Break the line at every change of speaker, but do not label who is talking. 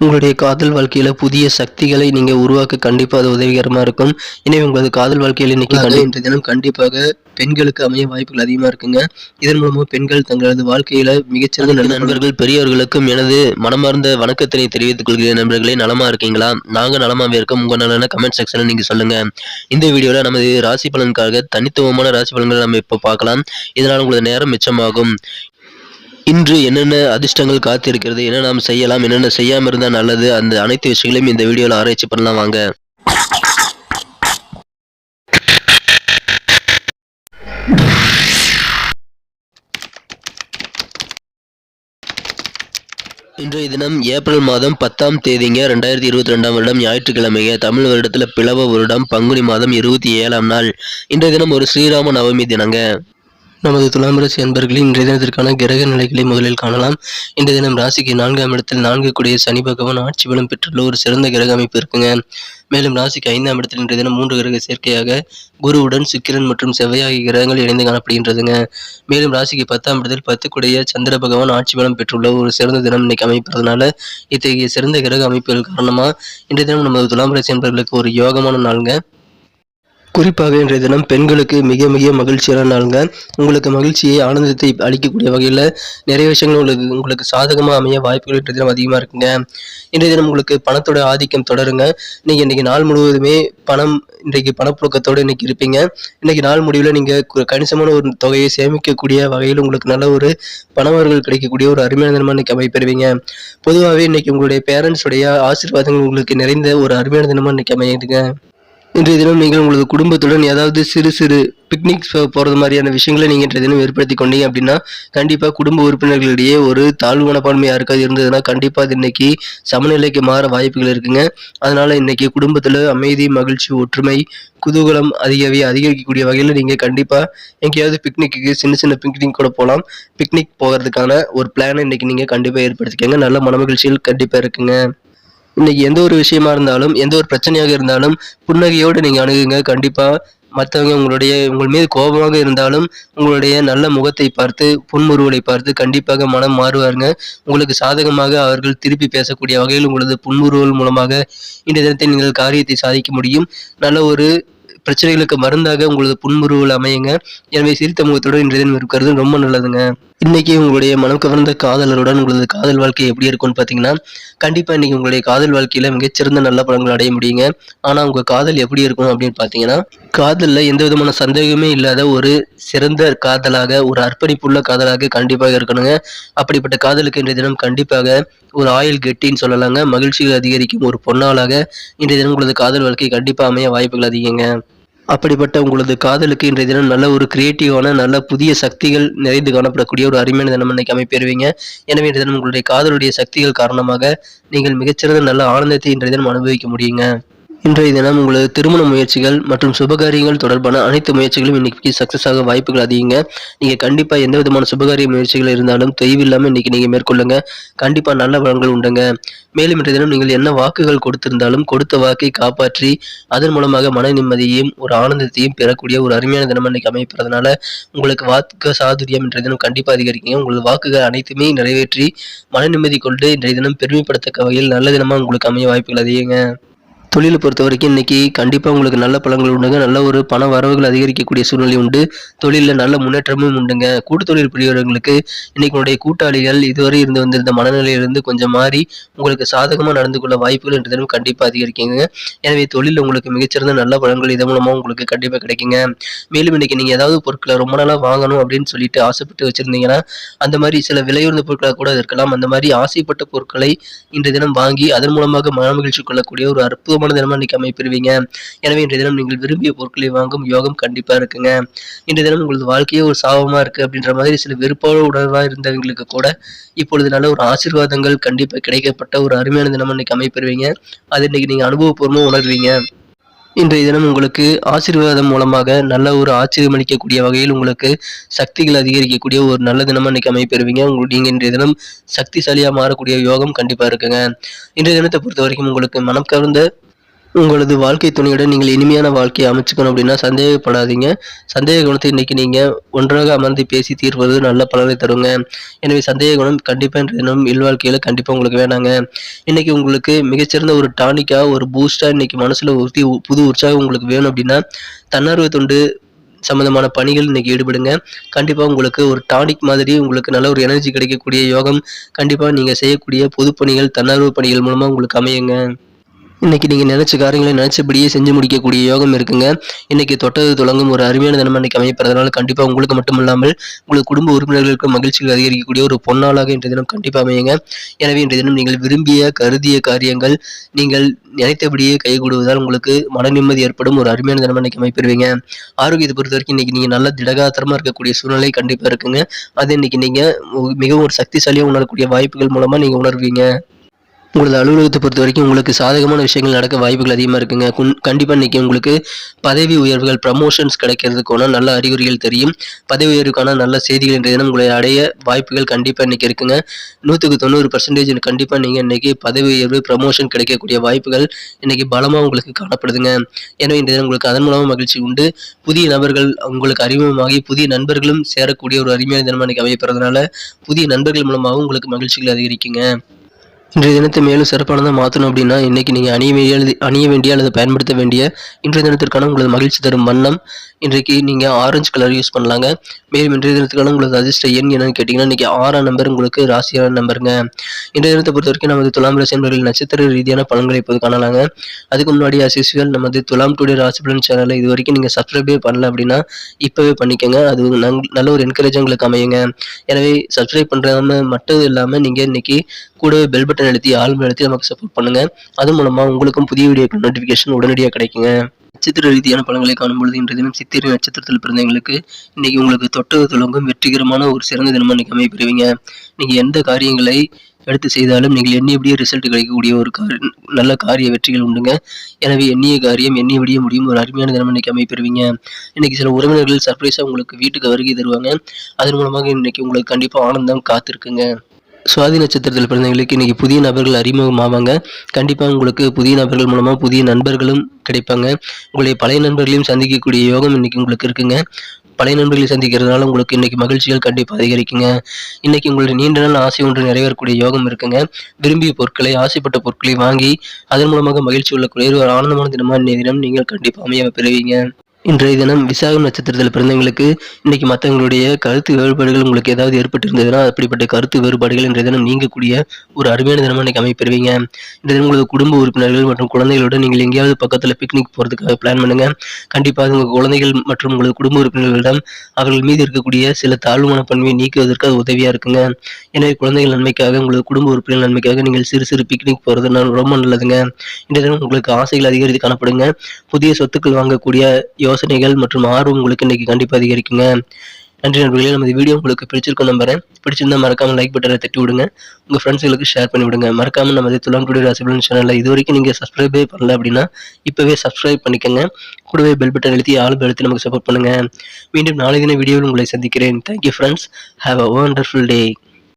உங்களுடைய காதல் வாழ்க்கையில புதிய சக்திகளை நீங்க உருவாக்க கண்டிப்பா அது உதவிகரமா இருக்கும். எனவே உங்களது காதல் வாழ்க்கையில் இன்னைக்கு இன்றைய தினம் கண்டிப்பாக பெண்களுக்கு அமைய வாய்ப்புகள் அதிகமா இருக்குங்க. இதன் மூலமா பெண்கள் தங்களது வாழ்க்கையில மிகச்சிறந்த நல்ல நண்பர்கள் பெரியவர்களுக்கும் எனது மனமார்ந்த வணக்கத்தினை தெரிவித்துக் கொள்கிறேன். நண்பர்களே நலமா இருக்கீங்களா? நாங்க நலமாவே இருக்கோம். உங்க நலன கமெண்ட் செக்ஷன்ல நீங்க சொல்லுங்க. இந்த வீடியோல நமது ராசி பலனுக்காக தனித்துவமான ராசி பலன்களை நம்ம இப்போ பார்க்கலாம். இதனால் உங்களது நேரம் மிச்சமாகும். இன்று என்னென்ன அதிர்ஷ்டங்கள் காத்திருக்கிறது என்ன நாம் செய்யலாம் என்னென்ன செய்யாம இருந்தா நல்லது அந்த அனைத்து விஷயங்களையும் இந்த வீடியோல ஆராய்ச்சி பண்ணலாம் வாங்க. இன்றைய தினம் ஏப்ரல் மாதம் பத்தாம் தேதிங்க ரெண்டாயிரத்தி இருபத்தி ரெண்டாம் வருடம் ஞாயிற்றுக்கிழமைங்க. தமிழ் வருடத்துல பிளவ வருடம் பங்குனி மாதம் இருபத்தி ஏழாம் நாள். இன்றைய தினம் ஒரு ஸ்ரீராம நவமி தினங்க. நமது துலாம் ராசி அன்பர்களின் இன்றைய தினத்திற்கான கிரக நிலைகளை முதலில் காணலாம். இன்றைய தினம் ராசிக்கு நான்காம் இடத்தில் நான்கு கூடிய சனி பகவான் ஆட்சி பலம் பெற்றுள்ள ஒரு சிறந்த கிரக அமைப்பு இருக்குங்க. மேலும் ராசிக்கு ஐந்தாம் இடத்தில் இன்றைய தினம் மூன்று கிரக சேர்க்கையாக குருவுடன் சுக்கிரன் மற்றும் செவ்வாய் ஆகிய கிரகங்கள் இணைந்து காணப்படுகின்றதுங்க. மேலும் ராசிக்கு பத்தாம் இடத்தில் பத்துக்குடைய சந்திர பகவான் ஆட்சி பலம் பெற்றுள்ள ஒரு சிறந்த தினம் இன்னைக்கு அமைப்பதனால இத்தகைய சிறந்த கிரக அமைப்புகள் காரணமாக இன்றைய தினம் நமது துலாம் ராசி அன்பர்களுக்கு ஒரு யோகமான நாளுங்க. குறிப்பாக இன்றைய தினம் பெண்களுக்கு மிக மிக மகிழ்ச்சியான நாளுங்க. உங்களுக்கு மகிழ்ச்சியை ஆனந்தத்தை அளிக்கக்கூடிய வகையில் நிறைய விஷயங்கள் உங்களுக்கு உங்களுக்கு சாதகமாக அமைய வாய்ப்புகள் இன்றைய தினம் அதிகமாக இருக்குங்க. இன்றைய தினம் உங்களுக்கு பணத்தோட ஆதிக்கம் தொடருங்க. நீங்கள் இன்றைக்கி நாள் முழுவதுமே பணம் இன்றைக்கு பணப்புழக்கத்தோடு இன்றைக்கி இருப்பீங்க. இன்னைக்கு நாள் முடிவில் நீங்கள் கணிசமான ஒரு தொகையை சேமிக்கக்கூடிய வகையில் உங்களுக்கு நல்ல ஒரு பணவர்கள் கிடைக்கக்கூடிய ஒரு அருமையான தினமாக இன்றைக்கி அமைப்பெறுவீங்க பொதுவாகவே இன்றைக்கி உங்களுடைய பேரண்ட்ஸுடைய ஆசீர்வாதங்கள் உங்களுக்கு நிறைந்த ஒரு அருமையான தினமாக இன்றைக்கி அமையுதுங்க. இன்றைய தினம் நீங்கள் உங்களது குடும்பத்துடன் ஏதாவது சிறு சிறு பிக்னிக் போகிறது மாதிரியான விஷயங்களை நீங்கள் இன்றைய தினம் ஏற்படுத்தி கொண்டீங்க அப்படின்னா கண்டிப்பாக குடும்ப உறுப்பினர்களிடையே ஒரு தாழ்வு மனப்பான்மை யாருக்காவது இருந்ததுன்னா கண்டிப்பாக அது இன்னைக்கு சமநிலைக்கு மாற வாய்ப்புகள் இருக்குங்க. அதனால் இன்னைக்கு குடும்பத்தில் அமைதி மகிழ்ச்சி ஒற்றுமை குதூகலம் அதிகவே அதிகரிக்கக்கூடிய வகையில் நீங்கள் கண்டிப்பாக எங்கேயாவது பிக்னிக்கு சின்ன சின்ன பிக்னிக் கூட போகலாம் பிக்னிக் போகிறதுக்கான ஒரு பிளானை இன்னைக்கு நீங்கள் கண்டிப்பாக ஏற்படுத்திக்கங்க. நல்ல மனமகிழ்ச்சிகள் கண்டிப்பாக இருக்குங்க. இன்னைக்கு எந்த ஒரு விஷயமா இருந்தாலும் எந்த ஒரு பிரச்சனையாக இருந்தாலும் புன்னகையோடு நீங்கள் அணுகுங்க. கண்டிப்பாக மற்றவங்க உங்களுடைய உங்கள் மீது கோபமாக இருந்தாலும் உங்களுடைய நல்ல முகத்தை பார்த்து புன்முறுவலை பார்த்து கண்டிப்பாக மனம் மாறுவாருங்க. உங்களுக்கு சாதகமாக அவர்கள் திருப்பி பேசக்கூடிய வகையில் உங்களது புன்முறுவல் மூலமாக இந்த தினத்தை நீங்கள் காரியத்தை சாதிக்க முடியும். நல்ல ஒரு பிரச்சனைகளுக்கு மருந்தாக உங்களது புன்முறுவல் அமையுங்க. எனவே சிரித்த முகத்துடன் இன்றைய தினம் இருக்கிறது ரொம்ப நல்லதுங்க. இன்னைக்கு உங்களுடைய மனம் கவர்ந்த காதலருடன் உங்களது காதல் வாழ்க்கை எப்படி இருக்கும்னு பார்த்தீங்கன்னா கண்டிப்பாக இன்னைக்கு உங்களுடைய காதல் வாழ்க்கையில் மிகச்சிறந்த நல்ல பலன்கள் அடைய முடியுங்க. ஆனால் உங்கள் காதல் எப்படி இருக்கும் அப்படின்னு பார்த்தீங்கன்னா காதலில் எந்த விதமான சந்தேகமே இல்லாத ஒரு சிறந்த காதலாக ஒரு அர்ப்பணிப்புள்ள காதலாக கண்டிப்பாக இருக்கணுங்க. அப்படிப்பட்ட காதலுக்கு இன்றைய தினம் கண்டிப்பாக ஒரு ஆயில் கெட்டின்னு சொல்லலாங்க. மகிழ்ச்சிகள் அதிகரிக்கும் ஒரு பொன்னாளாக இன்றைய தினம் உங்களது காதல் வாழ்க்கை கண்டிப்பாக அமைய வாய்ப்புகள் அதிகங்க. அப்படிப்பட்ட உங்களது காதலுக்கு இன்றைய தினம் நல்ல ஒரு கிரியேட்டிவான நல்ல புதிய சக்திகள் நிறைந்து காணப்படக்கூடிய ஒரு அருமையான தினம் இன்னைக்கு அமைப்பெறுவீங்க. எனவே இன்றைய தினம் உங்களுடைய காதலுடைய சக்திகள் காரணமாக நீங்கள் மிகச்சிறந்த நல்ல ஆனந்தத்தை இன்றைய தினம் அனுபவிக்க முடியுங்க. இன்றைய தினம் உங்களது திருமண முயற்சிகள் மற்றும் சுபகாரியங்கள் தொடர்பான அனைத்து முயற்சிகளும் இன்னைக்கு சக்சஸ் ஆக வாய்ப்புகள் அதிகங்க. நீங்க கண்டிப்பா எந்த விதமான சுபகாரிய முயற்சிகள் இருந்தாலும் தெய்வில்லாம இன்னைக்கு நீங்க மேற்கொள்ளுங்க. கண்டிப்பா நல்ல பலன்கள் உண்டுங்க. மேலும் இன்றைய தினம் நீங்கள் என்ன வாக்குகள் கொடுத்திருந்தாலும் கொடுத்த வாக்கை காப்பாற்றி அதன் மூலமாக மன நிம்மதியையும் ஒரு ஆனந்தத்தையும் பெறக்கூடிய ஒரு அருமையான தினம் இன்னைக்கு அமைப்பதனால உங்களுக்கு வாக்கு சாதுரியம் இன்றைய தினம் கண்டிப்பா அதிகரிக்குங்க. உங்களது வாக்குகள் அனைத்துமே நிறைவேற்றி மன நிம்மதி கொண்டு இன்றைய தினம் பெருமைப்படத்தக்க வகையில் நல்ல தினமா உங்களுக்கு அமைய வாய்ப்புகள் அதிகங்க. தொழிலை பொறுத்த வரைக்கும் இன்னைக்கு கண்டிப்பாக உங்களுக்கு நல்ல பலன்கள் உண்டுங்க. நல்ல ஒரு பண வரவுகள் அதிகரிக்கக்கூடிய சூழ்நிலை உண்டு. தொழிலில் நல்ல முன்னேற்றமும் உண்டுங்க. கூட்டு தொழில் புரியவர்களுக்கு இன்னைக்கு உங்களுடைய கூட்டாளிகள் இதுவரை இருந்து வந்திருந்த மனநிலையிலிருந்து கொஞ்சம் மாறி உங்களுக்கு சாதகமாக நடந்து கொள்ள வாய்ப்புகள் இன்று தினம் கண்டிப்பாக அதிகரிக்குங்க. எனவே தொழிலில் உங்களுக்கு மிகச்சிறந்த நல்ல பலன்கள் இதன் மூலமாக உங்களுக்கு கண்டிப்பாக கிடைக்குங்க. மேலும் இன்னைக்கு நீங்கள் ஏதாவது பொருட்களை ரொம்ப நாளாக வாங்கணும் அப்படின்னு சொல்லிட்டு ஆசைப்பட்டு வச்சுருந்தீங்கன்னா அந்த மாதிரி சில விலையுறந்த பொருட்களாக கூட இருக்கலாம். அந்த மாதிரி ஆசைப்பட்ட பொருட்களை இன்றைய தினம் வாங்கி அதன் மூலமாக மன மகிழ்ச்சி கொள்ளக்கூடிய ஒரு அற்புதமான தினமா இன்னைக்கு அமைப்பெறுவீங்க எனவே இன்றைய தினம் நீங்கள் விரும்பிய பொருட்களை வாங்கும் யோகம் கண்டிப்பா இருக்குங்க. இன்றைய தினம் உங்களது வாழ்க்கையே ஒரு சாபமா இருக்கு அப்படின்ற மாதிரி சில வெறுப்பான உணர்வா இருந்தவங்களுக்கு கூட இப்பொழுது நல்ல ஒரு ஆசீர்வாதங்கள் கண்டிப்பா கிடைக்கப்பட்ட ஒரு அருமையான தினம் இன்னைக்கு அமைப்பெறுவீங்க அது இன்னைக்கு நீங்க அனுபவபூர்வமாக உணர்வீங்க. இன்றைய தினம் உங்களுக்கு ஆசீர்வாதம் மூலமாக நல்ல ஒரு ஆச்சரியமளிக்கக்கூடிய வகையில் உங்களுக்கு சக்திகள் அதிகரிக்கக்கூடிய ஒரு நல்ல தினமாக இன்னைக்கு அமைப்பெறுவீங்க உங்களுக்கு நீங்க இன்றைய தினம் சக்திசாலியாக மாறக்கூடிய யோகம் கண்டிப்பா இருக்குங்க. இன்றைய தினத்தை பொறுத்த வரைக்கும் உங்களுக்கு மனம் கவர்ந்த உங்களது வாழ்க்கை துணையுடன் நீங்கள் இனிமையான வாழ்க்கையை அமைச்சுக்கணும் அப்படின்னா சந்தேகப்படாதீங்க. சந்தேக குணத்தை இன்னைக்கு நீங்கள் ஒன்றாக அமர்ந்து பேசி தீர்வது நல்ல பலனை தருங்க. எனவே சந்தேக குணம் கண்டிப்பாக இன்றைய தினம் இல்வாழ்க்கையில் கண்டிப்பாக உங்களுக்கு வேணாங்க. இன்னைக்கு உங்களுக்கு மிகச்சிறந்த ஒரு டானிக்காக ஒரு பூஸ்டாக இன்னைக்கு மனசில் ஊற்றி புது உற்சாகம் உங்களுக்கு வேணும் அப்படின்னா தன்னார்வ தொண்டு சம்மந்தமான பணிகள் இன்னைக்கு ஈடுபடுங்க. கண்டிப்பாக உங்களுக்கு ஒரு டானிக் மாதிரி உங்களுக்கு நல்ல ஒரு எனர்ஜி கிடைக்கக்கூடிய யோகம் கண்டிப்பாக நீங்கள் செய்யக்கூடிய பொது பணிகள் தன்னார்வ பணிகள் மூலமாக உங்களுக்கு அமையுங்க. இன்னைக்கு நீங்கள் நினச்ச காரியங்களை நினைச்சபடியே செஞ்சு முடிக்கக்கூடிய யோகம் இருக்குங்க. இன்னைக்கு தொட்டது தொடங்கும் ஒரு அருமையான தினம் அன்னைக்கு அமையப்படுறதுனால கண்டிப்பாக உங்களுக்கு மட்டும் இல்லாமல் உங்களுக்கு குடும்ப உறுப்பினர்களுக்கு மகிழ்ச்சிகள் அதிகரிக்கக்கூடிய ஒரு பொன்னாளாக இன்றைய தினம் கண்டிப்பாக அமையுங்க. எனவே இன்றைய தினம் நீங்கள் விரும்பிய கருதிய காரியங்கள் நீங்கள் நினைத்தபடியே கைகூடுவதால் உங்களுக்கு மன நிம்மதி ஏற்படும் ஒரு அருமையான தினம் இன்னைக்கு அமைப்பெறுவீங்க. ஆரோக்கியத்தை பொறுத்த வரைக்கும் இன்னைக்கு நீங்கள் நல்ல திடகாத்திரமாக இருக்கக்கூடிய சூழ்நிலை கண்டிப்பாக இருக்குங்க. அது இன்னைக்கு நீங்கள் மிகவும் ஒரு சக்திசாலியாக உணரக்கூடிய வாய்ப்புகள் மூலமாக நீங்கள் உணர்வீங்க. உங்களது அலுவலகத்தை பொறுத்த வரைக்கும் உங்களுக்கு சாதகமான விஷயங்கள் நடக்க வாய்ப்புகள் அதிகமாக இருக்குங்க. கண்டிப்பாக இன்றைக்கி உங்களுக்கு பதவி உயர்வுகள் ப்ரமோஷன்ஸ் கிடைக்கிறதுக்கான நல்ல அறிகுறிகள் தெரியும். பதவி உயர்வுக்கான நல்ல செய்திகள் என்ற தினம் உங்களை அடைய வாய்ப்புகள் கண்டிப்பாக இன்றைக்கி இருக்குங்க. நூற்றுக்கு தொண்ணூறு பர்சன்டேஜ் கண்டிப்பாக நீங்கள் இன்றைக்கி பதவி உயர்வு ப்ரமோஷன் கிடைக்கக்கூடிய வாய்ப்புகள் இன்றைக்கி பலமாக உங்களுக்கு காணப்படுதுங்க. எனவே இன்றைய தினம் உங்களுக்கு அதன் மூலமாக மகிழ்ச்சி உண்டு. புதிய நபர்கள் உங்களுக்கு அறிமுகமாகி புதிய நண்பர்களும் சேரக்கூடிய ஒரு அருமையான தினம் இன்றைக்கி அமையப்படுறதுனால புதிய நண்பர்கள் மூலமாகவும் உங்களுக்கு மகிழ்ச்சிகள் அதிகரிக்குங்க. இன்றைய தினத்தை மேலும் சிறப்பானதாக மாற்றணும் அப்படின்னா இன்றைக்கி நீங்கள் அணிய வேண்டிய அணிய வேண்டிய அல்லது பயன்படுத்த வேண்டிய இன்றைய தினத்திற்கான உங்களது மகிழ்ச்சி தரும் வண்ணம் இன்றைக்கு நீங்கள் ஆரஞ்சு கலர் யூஸ் பண்ணலாங்க. மேலும் இன்றைய தினத்துக்கான உங்களுக்கு அதிர்ஷ்ட எண் என்னன்னு கேட்டிங்கன்னா இன்றைக்கி ஆறாம் நம்பர் உங்களுக்கு ராசியான நம்பருங்க இன்றைய தினத்தை பொறுத்த வரைக்கும் நமது துலாம் ராசி என்பவர்கள் நட்சத்திர ரீதியான பலன்களை இப்போது காணலாங்க. அதுக்கு முன்னாடி அசிஸ்வல் நமது துலாம் டுடே ராசி பலன் சேனலை இது வரைக்கும் நீங்கள் சப்ஸ்கிரைபே பண்ணல அப்படின்னா இப்போவே பண்ணிக்கோங்க. அது நல்ல ஒரு என்கரேஜ் உங்களுக்கு அமையுங்க. எனவே சப்ஸ்கிரைப் பண்ணுறாம மட்டும் இல்லாமல் நீங்கள் இன்றைக்கி கூடவே பெல் பட்டன் அழுத்தி ஆல்பம் அழுத்தி நமக்கு சப்போர்ட் பண்ணுங்கள் அது மூலமாக உங்களுக்கும் புதிய வீடியோக்கள் நோட்டிஃபிகேஷன் உடனடியாக கிடைக்குங்க. நட்சத்திர ரீதியான பலன்களை காணும்பொழுது இன்றைய தினம் சித்திரை நட்சத்திரத்தில் பிறந்தவங்களுக்கு இன்னைக்கு உங்களுக்கு தொட்டது தொடங்கும் வெற்றிகரமான ஒரு சிறந்த தினமாக இன்னைக்கு அமைப்பெறுவீங்க நீங்கள் எந்த காரியங்களை எடுத்து செய்தாலும் நீங்கள் எண்ணியபடியே ரிசல்ட் கிடைக்கக்கூடிய ஒரு காரி நல்ல காரிய வெற்றிகள் உண்டுங்க. எனவே எண்ணிய காரியம் எண்ணியபடியே முடியும். ஒரு அருமையான தினம் இன்னைக்கு அமைப்பெறுவீங்க இன்னைக்கு சில உறவினர்கள் சர்ப்ரைஸாக உங்களுக்கு வீட்டுக்கு வருகை தருவாங்க. அதன் மூலமாக இன்னைக்கு உங்களுக்கு கண்டிப்பாக ஆனந்தம் காத்திருக்குங்க. சுவாதி நட்சத்திரத்தில் பிறந்தவங்களுக்கு இன்றைக்கி புதிய நபர்கள் அறிமுகமாவாங்க. கண்டிப்பாக உங்களுக்கு புதிய நபர்கள் மூலமாக புதிய நண்பர்களும் கிடைப்பாங்க. உங்களுடைய பழைய நண்பர்களையும் சந்திக்கக்கூடிய யோகம் இன்றைக்கி உங்களுக்கு இருக்குங்க. பழைய நண்பர்களை சந்திக்கிறதுனால உங்களுக்கு இன்னைக்கு மகிழ்ச்சிகள் கண்டிப்பாக அதிகரிக்குங்க. இன்னைக்கு உங்களுடைய நீண்ட நாள் ஆசை ஒன்று நிறைவேறக்கூடிய யோகம் இருக்குங்க. விரும்பிய பொருட்களை ஆசைப்பட்ட பொருட்களை வாங்கி அதன் மூலமாக மகிழ்ச்சி உள்ளக்கூடிய ஒரு ஆனந்தமான தினமான தினம் நீங்கள் கண்டிப்பாக அமைய பெறுவீங்க. இன்றைய தினம் விசாகம் நட்சத்திரத்தில் பிறந்தவங்களுக்கு இன்னைக்கு மற்றவங்களுடைய கருத்து வேறுபாடுகள் உங்களுக்கு ஏதாவது ஏற்பட்டிருந்ததுன்னா அப்படிப்பட்ட கருத்து வேறுபாடுகள் இன்றைய தினம் நீங்கக்கூடிய ஒரு அருமையான தினமாக இன்னைக்கு அமைப்பெறுவீங்க. இன்றைய தினம் உங்களுக்கு குடும்ப உறுப்பினர்கள் மற்றும் குழந்தைகளோட நீங்கள் எங்கேயாவது பக்கத்தில் பிக்னிக் போகிறதுக்காக பிளான் பண்ணுங்க. கண்டிப்பாக உங்கள் குழந்தைகள் மற்றும் உங்களது குடும்ப உறுப்பினர்களிடம் அவர்கள் மீது இருக்கக்கூடிய சில தாழ்வு பண்பை நீக்குவதற்கு அது உதவியாக இருக்குங்க. எனவே குழந்தைகள் நன்மைக்காக உங்களது குடும்ப உறுப்பினர் நன்மைக்காக நீங்கள் சிறு சிறு பிக்னிக் போகிறது ரொம்ப நல்லதுங்க. இன்றைய தினம் உங்களுக்கு ஆசைகள் அதிகரித்து காணப்படுங்க. புதிய சொத்துக்கள் வாங்கக்கூடிய யோசனை யோசனைகள் மற்றும் ஆர்வம் உங்களுக்கு இன்னைக்கு கண்டிப்பாக அதிகரிக்குங்க. நன்றி நண்பர்களே நமது வீடியோ உங்களுக்கு பிடிச்சிருக்கும் நம்புறேன். பிடிச்சிருந்தா மறக்காம லைக் பட்டனை தட்டி விடுங்க. உங்க ஃப்ரெண்ட்ஸுகளுக்கு ஷேர் பண்ணி விடுங்க. மறக்காம நமது துலாம் டுடே ராசிபலன் சேனலில் இது வரைக்கும் நீங்க சப்ஸ்கிரைபே பண்ணல அப்படின்னா இப்பவே சப்ஸ்கிரைப் பண்ணிக்கோங்க. கூடவே பெல் பட்டன் அழுத்தி ஆள் அழுத்தி நமக்கு சப்போர்ட் பண்ணுங்க. மீண்டும் நாளை தின வீடியோவில் உங்களை சந்திக்கிறேன். Thank you friends have a wonderful day